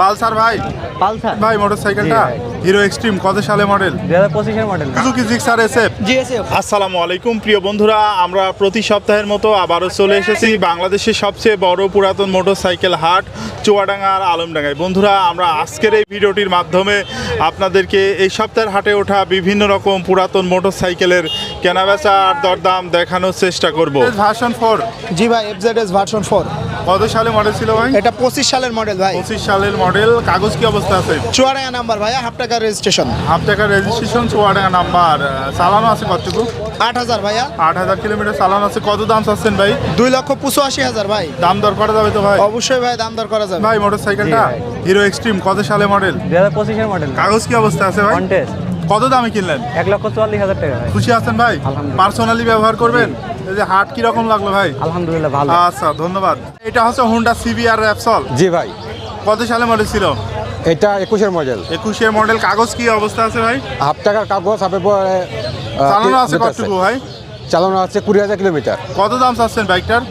Pulsar ভাই? Pulsar? ভাই মোটরসাইকেলটা hero extreme কত সালে মডেল দুই হাজার পঁচিশের model Suzuki Gixxer SF GSF আসসালামু আলাইকুম প্রিয় বন্ধুরা আমরা প্রতি সপ্তাহের মতো আবারও চলে এসেছি বাংলাদেশের সবচেয়ে বড় পুরাতন মোটরসাইকেল হাট চুয়াডাঙ্গার আলমডাঙ্গায়। বন্ধুরা আমরা আজকের এই ভিডিওটির মাধ্যমে আপনাদেরকে এই সপ্তাহের হাটে ওঠা বিভিন্ন রকম পুরাতন মোটরসাইকেলের কেনাবেচা আর দরদাম দেখানোর চেষ্টা করব। ভার্সন ফোর জি ভাই এফজেডএস ভার্সন ফোর কত সালে মডেল ছিল ভাই? এটা পঁচিশ সালের মডেল ভাই। পঁচিশ সালের মডেল কাগজ কি অবস্থা আছে? চুয়াডাঙ্গা নাম্বার ভাইয়া হাফ টাকার রেজিস্ট্রেশন হাফ টাকার রেজিস্ট্রেশন চুয়াডাঙ্গা নাম্বার চালানো আছে কতটুকু? আট হাজার ভাইয়া। আট হাজার কিলোমিটার চালানো আছে। কত দাম চাচ্ছেন ভাই? দুই লক্ষ পঁচাশি হাজার ভাই। দাম দর করা যাবে তো ভাই? অবশ্যই ভাই দাম দর করা যাবে। ভাই মোটর সাইকেলটা হিরো এক্সট্রিম কত সালে মডেল দুই হাজার পঁচিশের মডেল কাগজ কি অবস্থা আছে ভাই? কত দামে কিনলেন? এক লক্ষ চুয়াল্লিশ হাজার টাকা খুশি আছেন ভাই? পার্সোনালি ব্যবহার করবেন? এই যে হাট কি রকম লাগল ভাই? আলহামদুলিল্লাহ ভালো। আচ্ছা ধন্যবাদ। এটা হচ্ছে হোন্ডা সিবিআর র্যাপসল জি ভাই। কত সালে মডেল ছিল? এটা একুশের মডেল একুশের মডেল কাগজ কি অবস্থা আছে ভাই? হাফ টাকার কাগজ হাফে পরে চালানো আছে কতটুকু ভাই? চালানো আছে কুড়ি হাজার কিলোমিটার। কত দাম চাচ্ছেন বাইকটার?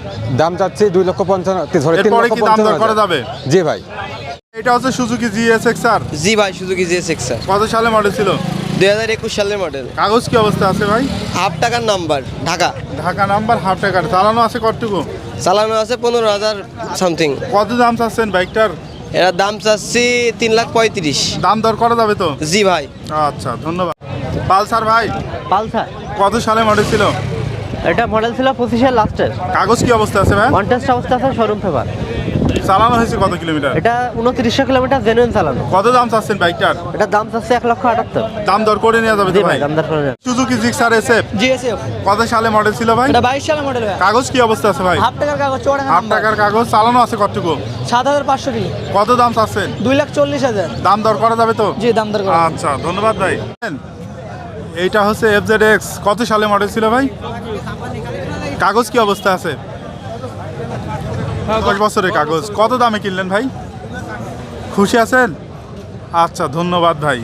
দাম চাচ্ছি দুই লক্ষ পঞ্চান্ন এরপরে কি দাম দর করা যাবে? জি ভাই। এটা হচ্ছে সুজুকি জিএসএক্স আর জি ভাই সুজুকি জিএস এক্সার কত সালে মডেল ছিল? দুই হাজার একুশ সালের মডেল কাগজ কি অবস্থা আছে ভাই? হাফ টাকার number Dhaka. Dhaka number half টাকার। চালানো আছে কতটুকু? চালানো আছে পনেরো হাজার সামথিং কত দাম চাচ্ছেন বাইকটার? এর দাম চাচ্ছি তিন লাখ পঁয়ত্রিশ। দাম দর করা যাবে তো? জি ভাই। আচ্ছা ধন্যবাদ। পালসার ভাই পালসার। কত সালে মডেল ছিল? এটা মডেল ছিল পঁচিশের লাস্টের কাগজ কি অবস্থা আছে ভাই? কন্টেস্ট অবস্থা আছে শোরুম পেপার চালানো হয়েছে কত কিলোমিটার? এটা উনত্রিশশো কিলোমিটার জেনুইন চালানো। কত দাম চাচ্ছেন বাইকটার? এটা দাম চাচ্ছে এক লক্ষ আটাত্তর। দাম দর করে নেওয়া যাবে তো ভাই দাম দর করে নেন। Suzuki Gixxer SF? জিএসএফ কত সালে মডেল ছিল ভাই? এটা বাইশ সালের মডেল ভাই। কাগজ কি অবস্থা আছে ভাই? হাফ টাকার কাগজ চুয়াডাঙ্গা হাফ টাকার কাগজ চালানো আছে কতটুকু? সাত হাজার পাঁচশো কিলো। কত দাম চাচ্ছেন? দুই লাখ চল্লিশ হাজার। দাম দর করা যাবে তো? জি দাম দর করা। আচ্ছা ধন্যবাদ ভাই। এইটা হচ্ছে এফজেড এক্স। কত সালে মডেল ছিল ভাই? কাগজ কি অবস্থা আছে? দশ বছরের কাগজ। কত দামে কিনলেন ভাই? খুশি আছেন? আচ্ছা ধন্যবাদ ভাই।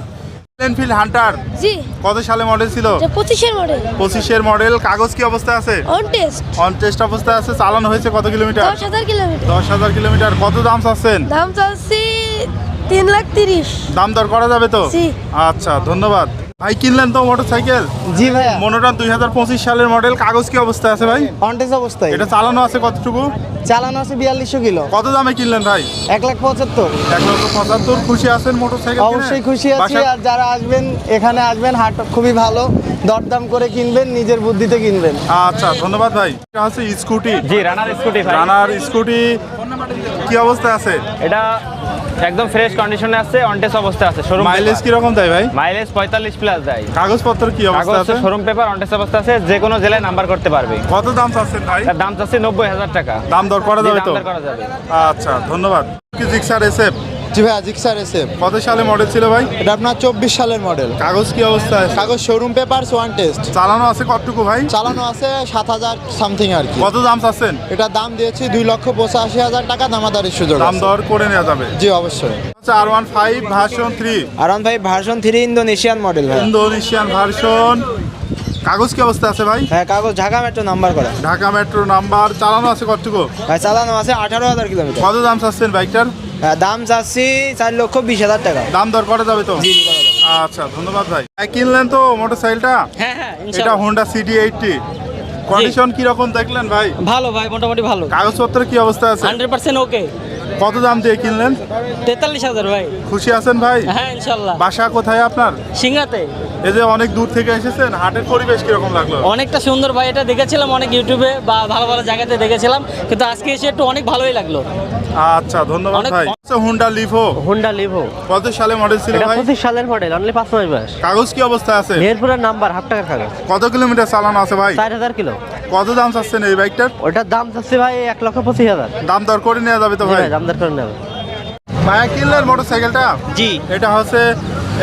এনফিল্ড হান্টার জি। কত সালে মডেল ছিল? মডেল কাগজ কি অবস্থা আছে? অন টেস্ট অন টেস্ট অবস্থায় আছে চালানো হয়েছে কত কিলোমিটার। দশ হাজার কিলোমিটার কত দাম চাচ্ছেন? দাম চাচ্ছি তিন লাখ তিরিশ। দাম দর করা যাবে তো? জি। আচ্ছা ধন্যবাদ। ভাই কিনলেন তো মোটর সাইকেল জি ভাইয়া। মনোটন দুই হাজার পঁচিশ সালের মডেল কাগজ কি অবস্থায় আছে ভাই? কন্টেস্ট অবস্থায়। এটা চালানো আছে কতটুকু? চালানো আছে বিয়াল্লিশশো কিলো। কত দামে কিনলেন ভাই? এক লাখ পঁচাত্তর। এক লক্ষ পঁচাত্তর খুশি আছেন মোটর সাইকেল অবশ্যই খুশি আছি। আর যারা আসবেন এখানে আসবেন হাট খুবই ভালো। দরদাম করে কিনবেন নিজের বুদ্ধিতে কিনবেন। আচ্ছা ধন্যবাদ ভাই। এটা হচ্ছে স্কুটি। জি রানার স্কুটি ভাই। Runner scooty. কি অবস্থায় আছে? এটা একদম ফ্রেশ কন্ডিশনে আছে অনটেস অবস্থায় আছে শোরুম মাইলেজ কীরকম দেয় ভাই? মাইলেজ পঁয়তাল্লিশ প্লাস দেয়। কাগজপত্র কি অবস্থা কাগজ আছে? শোরুম পেপার অনটেস অবস্থা আছে যে কোনো জেলায় নাম্বার করতে পারবে। কত দাম চাচ্ছেন ভাই? দাম চাচ্ছে নব্বই হাজার টাকা। দাম দর করা যাবে তো? দাম দর করা যাবে। আচ্ছা ধন্যবাদ। Gixxer SF? জি জিক্সার কত সালে মডেল ছিল ভাই? এটা আপনার চব্বিশ সালের মডেল কাগজ কি অবস্থা? আছে কাগজ শোরুম ওয়ান টেস্ট চালানো আছে কতটুকু ভাই? চালানো আছে সাত হাজার সামথিং আর কি। কত দাম চাচ্ছেন? এটা দাম দিয়েছি দুই লক্ষ পঁচাশি হাজার টাকা দামাদারির সুযোগ দাম দর করে নেওয়া যাবে। জি অবশ্যই। আর ওয়ান ফাইভ ভার্সন থ্রি আরান ভাই ভার্সন থ্রি ইন্দোনেশিয়ান মডেল ভাই। ইন্দোনেশিয়ান ভার্সন কাগজ কি অবস্থা আছে ভাই? হ্যাঁ কাগজ ঢাকা মেট্রো নাম্বার করা। ঢাকা মেট্রো নাম্বার চালানো আছে কতটুকু? ভাই চালানো আছে আঠারো হাজার কিলোমিটার। কত দাম চাচ্ছেন বাইকটার? হ্যাঁ, দাম চাচ্ছি চার লক্ষ বিশ হাজার টাকা। দাম দর করা যাবে তো? আচ্ছা ধন্যবাদ ভাই। ভাই, কিনলেন তো মোটরসাইকেলটা? হ্যাঁ হ্যাঁ এটা। হোন্ডা সিডি এইটটি কন্ডিশন কি রকম দেখলেন ভাই? ভালো ভাই মোটামুটি ভালো। কাগজপত্র কি অবস্থা আছে? হান্ড্রেড পার্সেন্ট ওকে কত দাম দিয়ে কিনলেন? তেতাল্লিশ হাজার ভাই। খুশি আছেন ভাই? হ্যাঁ ইনশাল্লাহ। বাসা কোথায় আপনার? সিংহাতে। এই যে অনেক দূর থেকে এসেছেন হাটের পরিবেশ কীরকম লাগল? অনেকটা সুন্দর ভাই এটা দেখেছিলাম অনেক ইউটিউবে বা ভালো ভালো জায়গাতে দেখেছিলাম কিন্তু আজকে এসে একটু অনেক ভালোই লাগল। আচ্ছা ধন্যবাদ ভাই। হুন্ডা লিভো হোন্ডা লিভো কত সালে মডেল ছিল ভাই? পঁচিশ সালের মডেল অনলি পাঁচ মাস বয়স। কাগজ কি অবস্থা আছে? মেহেরপুরের নাম্বার হাফ টাকার কাগজ। কত কিলোমিটার চালানো আছে ভাই? চার হাজার কিলো। কত দাম চাচ্ছেন এই বাইকটার? ওটার দাম চাচ্ছে ভাই এক লক্ষ পঁচিশ হাজার। দাম দর করে নেওয়া যাবে তো ভাই? ভাই দাম দর করে নেবে। ভাইয়া কিনলেন মোটরসাইকেলটা? জি। এটা হচ্ছে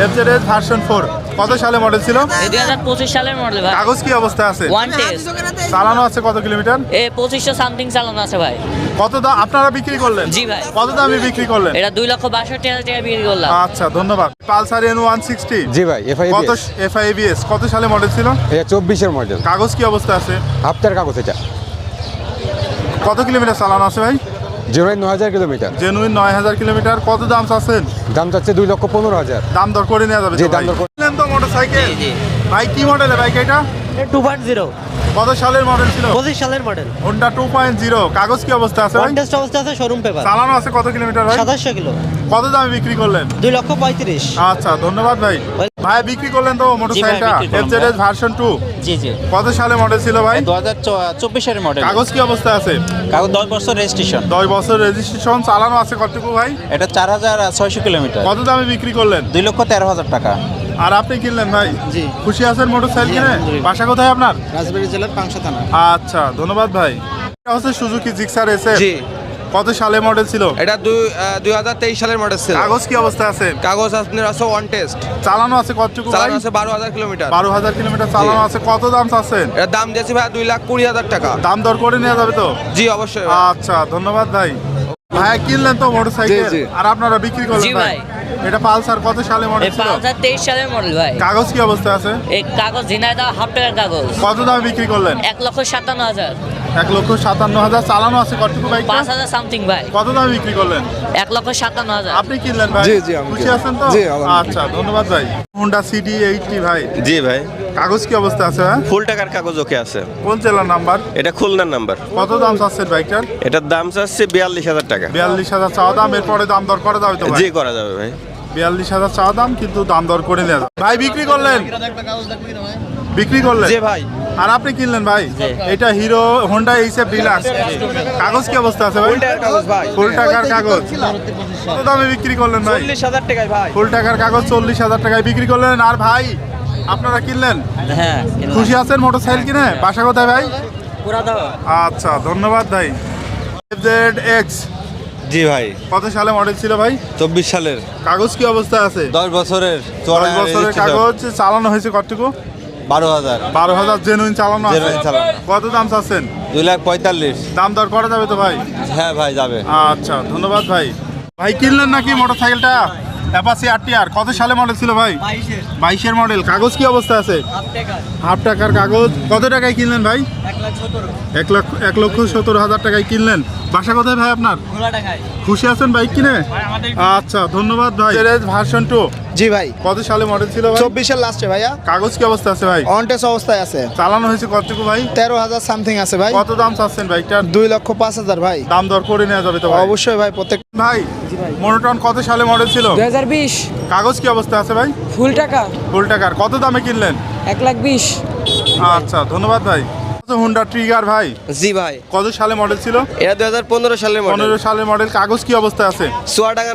এফজেড ভার্সন ফোর কত সালে মডেল ছিল? দুই হাজার পঁচিশ সালের মডেল ভাই। কাগজ কি অবস্থা আছে? ওয়ান টেস্ট চালানো আছে কত কিলোমিটার? এ পঁচিশশো সামথিং চালানো আছে ভাই। কত দাম আপনারা বিক্রি করলেন? জি ভাই। কত দামে বিক্রি করলেন? এটা দুই লক্ষ বাষট্টি হাজার টাকা বিক্রি করলাম। আচ্ছা ধন্যবাদ। পালসার এন ওয়ান সিক্সটি জি ভাই এফআই কত এফআইবিএস কত সালে মডেল ছিল? এটা চব্বিশের মডেল কাগজ কি অবস্থা আছে? হাফ টাকার কাগজ এটা। কত কিলোমিটার চালানো আছে ভাই? জিরো নয় হাজার কিলোমিটার। জেনুইন নয় হাজার কিলোমিটার। কত দাম চাচ্ছেন? দাম চাচ্ছে দুই লক্ষ পনেরো হাজার। দাম দর করে নেওয়া যাবে যে দাম দর করে- কিনলেন তো মোটরসাইকেল ভাই কি মডেলের বাইক এটা? টু পয়েন্ট জিরো কত সালের মডেল ছিল? পঁচিশ সালের model Honda two point zero কাগজ কি অবস্থা আছে ভাই? কন্টেস্ট অবস্থা আছে শোরুম পেপার চালানো আছে কত কিলোমিটার ভাই? সাতাশশো কিলো। কত দামে বিক্রি করলেন? দুই লক্ষ পঁয়ত্রিশ। আচ্ছা ধন্যবাদ ভাই। ভাই বিক্রি করলেন তো মোটরসাইকেলটা এফজেডএস ভার্সন টু জি জি। কত সালে মডেল ছিল ভাই? দু হাজার চব্বিশের মডেল কাগজ কি অবস্থা আছে? কাগজ দশ বছর রেজিস্ট্রেশন দশ বছর রেজিস্ট্রেশন চালানো আছে কতটুকু ভাই? এটা চার হাজার ছয়শো কিলোমিটার। কত দামে বিক্রি করলেন? দুই লক্ষ তেরো হাজার টাকা। আর আপনি কিনলেন ভাই? জি। খুশি আছেন মোটরসাইকেল কিনে? বাসা কোথায় আপনার? রাজবাড়ী জেলার পাংশা থানা। আচ্ছা ধন্যবাদ ভাই। এটা হচ্ছে সুজুকি জিক্সার এসে জি। কত সালে মডেল ছিল? এটা দুই হাজার তেইশ সালের মডেল ছিল। কাগজ কি অবস্থা আছে? কাগজ আপনার আছে ওয়ান টেস্ট চালানো আছে কতটুকু চালানো আছে বারো হাজার কিলোমিটার। বারো হাজার কিলোমিটার চালানো আছে। কত দাম চাচ্ছেন? এটার দাম দিয়েছি ভাই দুই লাখ কুড়ি হাজার টাকা। দাম দর করে নেওয়া যাবে তো? জি অবশ্যই আচ্ছা ধন্যবাদ ভাই। ভাই কিনলেন তো মোটরসাইকেল জি, জি। আর আপনারা বিক্রি করলেন জি ভাই। এটা পালসার কত সালে মডেল এই ছিল? পাঁচ হাজার তেইশ সালের মডেল ভাই। কাগজ কি অবস্থা আছে? এই কাগজ ঝিনাইদহ হাফ টাকার কাগজ। কত দামে বিক্রি করলেন? এক লক্ষ সাতান্ন হাজার। এক লক্ষ সাতান্ন হাজার চালানো আছে কতটুকু বাইক পাঁচ হাজার সামথিং ভাই। কত দামে বিক্রি করলেন? এক লক্ষ সাতান্ন হাজার। আপনি কিনলেন ভাই? জি, জি, আমি খুশি কিনলাম। আছেন তো? জি, আলহামদুলিল্লাহ। আচ্ছা ধন্যবাদ ভাই। হোন্ডা সিডি এইটটি ভাই। জি ভাই। কাগজ কি অবস্থা আছে হ্যাঁ? ফুল টাকার কাগজ ওকে আছে। কোন জেলার নাম্বার? এটা খুলনার নাম্বার। কত দাম চাচ্ছেন বাইকটার এটার দাম চাচ্ছে বিয়াল্লিশ হাজার টাকা। বিয়াল্লিশ হাজার চাওয়া দাম এরপরে দাম দর করে যাবে তো ভাই? জি করা যাবে ভাই। বিয়াল্লিশ হাজার চাওয়া দাম কিন্তু দাম দর করে নেওয়া ভাই বিক্রি করলেন? বিক্রি করলেন? জি ভাই। আর আপনি কিনলেন ভাই? এটা হিরো হোন্ডা এইসএফ ডিলাক্স কাগজ কি অবস্থা আছে ভাই। ফুল টাকার কাগজ। কত দামে বিক্রি করলেন ভাই? চল্লিশ হাজার টাকায় ভাই। ফুল টাকার কাগজ চল্লিশ হাজার টাকায় বিক্রি করলেন। আর ভাই আপনারা কিনলেন? হ্যাঁ খুশি আছেন মোটরসাইকেল কিনে? বাসা কোথায় ভাই? আচ্ছা ধন্যবাদ ভাই। জেড এক্স জি ভাই। কত সালে মডেল ছিল ভাই? চব্বিশ সালের। কাগজ কি অবস্থা আছে? দশ বছরের দশ বছরের কাগজ চালানো হয়েছে কতটুকু? বারো হাজার। বারো হাজার জেনুইন চালানো আছে? Genuine চালানো। কত দাম চাচ্ছেন? দুই লাখ পঁয়তাল্লিশ। দাম দর করা যাবে তো ভাই? হ্যাঁ ভাই যাবে। আচ্ছা ধন্যবাদ ভাই। ভাই কিনলেন নাকি মোটরসাইকেলটা? অ্যাপাসি আর কত সালে মডেল ছিল ভাই? বাইশের। মডেল কাগজ কি অবস্থা আছে? হাফ টাকার। কাগজ কত টাকায় কিনলেন ভাই? এক লক্ষ এক লক্ষ সত্তর হাজার টাকায় কিনলেন। বাসা কোথায় ভাই আপনার? খুশি আছেন বাইক কিনে? আচ্ছা ধন্যবাদ ভাই। ভার্সন টু জি ভাই। কত সালে মডেল ছিল ভাই? চব্বিশের লাস্টে ভাইয়া। কাগজ কি অবস্থা আছে ভাই? অনটেস অবস্থায় আছে। চালানো হয়েছে কতটুকু ভাই? তেরো হাজার সামথিং আছে ভাই। কত দাম চাচ্ছেন বাইকটার দুই লক্ষ পাঁচ হাজার ভাই। দাম দর করে নেওয়া যাবে তো অবশ্যই ভাই প্রত্যেক ভাই মনোটন কত সালে মডেল ছিল? দুই হাজার বিশ। কাগজ কি অবস্থা আছে ভাই? ফুল টাকা। ফুল টাকার। কত দামে কিনলেন? এক লাখ বিশ। আচ্ছা ধন্যবাদ ভাই। হুন্ডা ট্রিগার ভাই? জি ভাই। কত সালে মডেল ছিল? এটা দুই হাজার পনেরো সালের মডেল পনেরো সালের মডেল কাগজ কি অবস্থা আছে?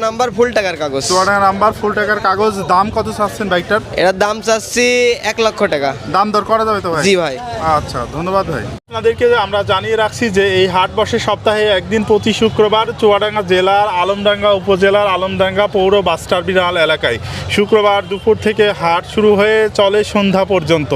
নাম্বার ফুল টাকার কাগজ। নাম্বার ফুল টাকার কাগজ। দাম কত চাচ্ছেন বাইকটার? এটার দাম চাচ্ছি এক লক্ষ টাকা। দাম দর করা যাবে তো ভাই? জি ভাই। আচ্ছা ধন্যবাদ ভাই। আপনাদেরকে আমরা জানিয়ে রাখছি যে এই হাট বসে সপ্তাহে একদিন প্রতি শুক্রবার চুয়াডাঙ্গা জেলার আলমডাঙ্গা উপজেলার আলমডাঙ্গা পৌর বাস টার্মিনাল এলাকায়। শুক্রবার দুপুর থেকে হাট শুরু হয়ে চলে সন্ধ্যা পর্যন্ত।